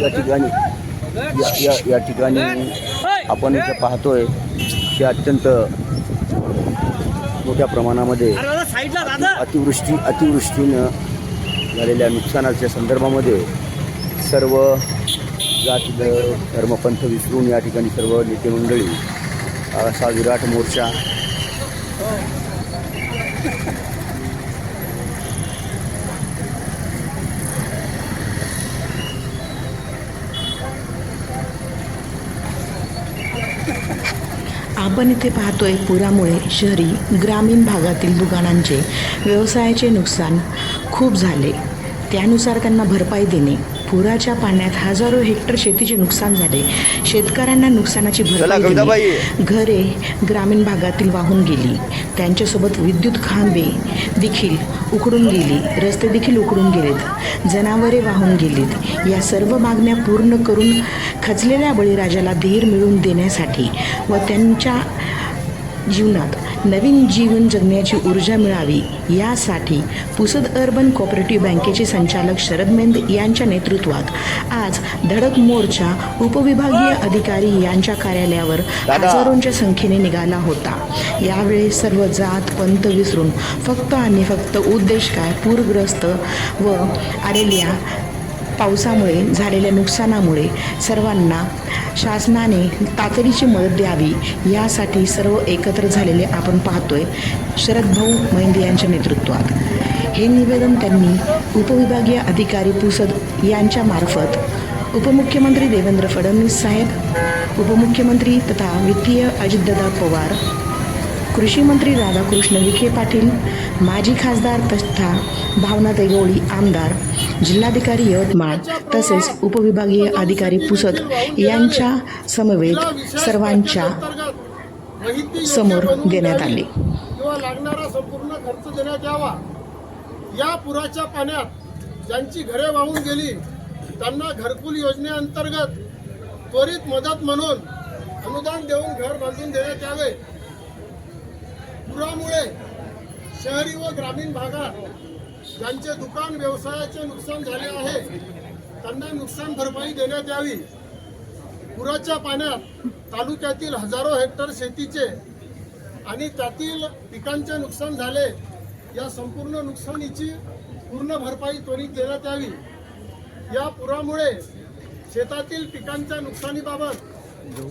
या ठिकाणी या या या ठिकाणी आपण इथं पाहतोय की अत्यंत मोठ्या प्रमाणामध्ये अतिवृष्टी अतिवृष्टीनं झालेल्या नुकसानाच्या संदर्भामध्ये सर्व जात धर्मपंथ विसरून या ठिकाणी सर्व नेते मंडळी असा विराट मोर्चा आपण इथे पाहतोय पुरामुळे शहरी ग्रामीण भागातील दुकानांचे व्यवसायाचे नुकसान खूप झाले. त्यानुसार त्यांना भरपाई देणे पुराच्या पाण्यात हजारो हेक्टर शेतीचे नुकसान झाले. शेतकऱ्यांना नुकसानाची भरपाई घरे ग्रामीण भागातील वाहून गेली. त्यांच्यासोबत विद्युत खांबे देखील उकडून गेली. रस्ते देखील उकडून गेलेत. जनावरे वाहून गेलीत. या सर्व मागण्या पूर्ण करून खचलेल्या बळीराजाला धीर मिळवून देण्यासाठी व त्यांच्या जीवनात नवीन जीवन जगण्याची ऊर्जा मिळावी यासाठी पुसद अर्बन कोऑपरेटिव्ह बँकेचे संचालक शरद मेंद यांच्या नेतृत्वात आज धडक मोर्चा उपविभागीय अधिकारी यांच्या कार्यालयावर. हजारोंच्या संख्येने निघाला होता यावेळी सर्व जात पंत विसरून फक्त आणि फक्त उद्देश काय पूरग्रस्त व आलेल्या पावसामुळे झालेल्या नुकसानामुळे सर्वांना शासनाने तातडीची मदत द्यावी यासाठी सर्व एकत्र झालेले आपण पाहतोय शरद भाऊ महिंदे यांच्या नेतृत्वात. हे निवेदन त्यांनी उपविभागीय अधिकारी पुसद यांच्यामार्फत उपमुख्यमंत्री देवेंद्र फडणवीस साहेब उपमुख्यमंत्री तथा वित्तीय अजितदादा पवार कृषी मंत्री राधाकृष्ण विखे पाटील माजी खासदार तथा भावनाताई गवळी आमदार जिल्हाधिकारी यवतमाळ तसेच उपविभागीय अधिकारी पुसद यांच्या समवेत सर्वांच्या समोर देण्यात आले. किंवा लागणारा संपूर्ण खर्च देण्यात यावा. या पुराच्या पाण्यात ज्यांची घरे वाहून गेली त्यांना घरकुल योजनेअंतर्गत त्वरित मदत म्हणून अनुदान देऊन घर बांधून देण्यात यावे. पुरामुळे शहरी व ग्रामीण भागात ज्यांचे दुकान व्यवसायाचे नुकसान झाले आहे त्यांना नुकसान भरपाई देण्यात यावी. पुराच्या पाण्यात तालुक्यातील हजारो हेक्टर शेतीचे आणि त्यातील पिकांचे नुकसान झाले या संपूर्ण नुकसानीची पूर्ण भरपाई त्वरित देण्यात यावी. या पुरामुळे शेतातील पिकांच्या नुकसानीबाबत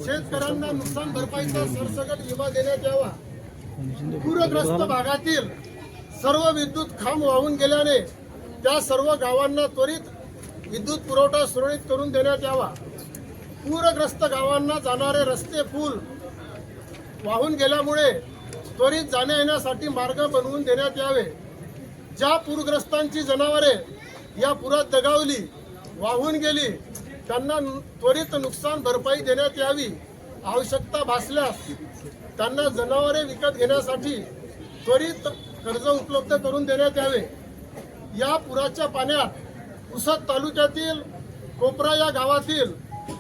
शेतकऱ्यांना नुकसान भरपाईचा सरसकट विमा देण्यात यावा. पूरग्रस्त भागातील सर्व विद्युत खांब वाहून गेल्याने त्या सर्व गावांना त्वरित विद्युत पुरवठा सुरळीत करून देण्यात यावा. पूरग्रस्त गावांना जाणारे रस्ते पूल वाहून गेल्यामुळे त्वरित जाण्या येण्यासाठी मार्ग बनवून देण्यात यावे. ज्या पूरग्रस्तांची जनावरे या पुरात दगावली वाहून गेली त्यांना नु- त्वरित नुकसान भरपाई देण्यात यावी. आवश्यकता भासल्यास त्यांना जनावरे विकत घेण्यासाठी त्वरित कर्ज उपलब्ध करून देण्यात यावे. या पुराच्या पाण्यात पुसद तालुक्यातील कोपरा या गावातील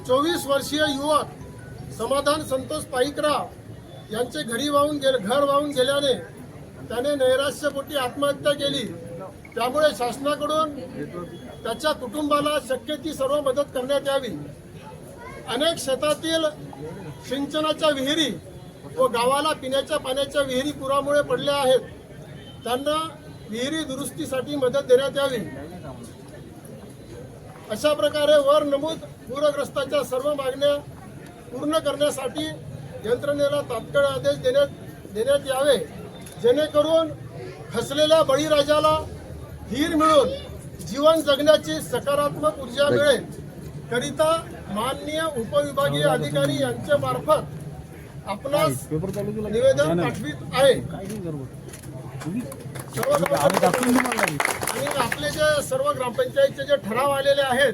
चोवीस वर्षीय युवक समाधान संतोष पाईकराव यांचे घरी वाहून गेले घर वाहून गेल्याने त्याने नैराश्यपोटी आत्महत्या केली. त्यामुळे शासनाकडून त्याच्या कुटुंबाला शक्य ती सर्व मदत करण्यात यावी. अनेक शेतातील सिंचनाच्या विहिरी व गावाला पिण्याच्या पाण्याच्या विहिरी पुरामुळे पडल्या आहेत. त्यांना विहिरी दुरुस्तीसाठी मदत देण्यात यावी. अशा प्रकारे वर नमूद पूरग्रस्ताच्या सर्व मागण्या पूर्ण करण्यासाठी यंत्रणेला तात्काळ आदेश देण्यात देण्यात यावे. जेणेकरून खसलेल्या बळीराजाला धीर मिळून जीवन जगण्याची सकारात्मक ऊर्जा मिळेल. करिता माननीय उपविभागीय अधिकारी यांच्या मार्फत आपणास निवेदन पाठवित आहे. सर्व. ग्रामपंचायत आणि आपले जे सर्व ग्रामपंचायतचे जे ठराव आलेले आहेत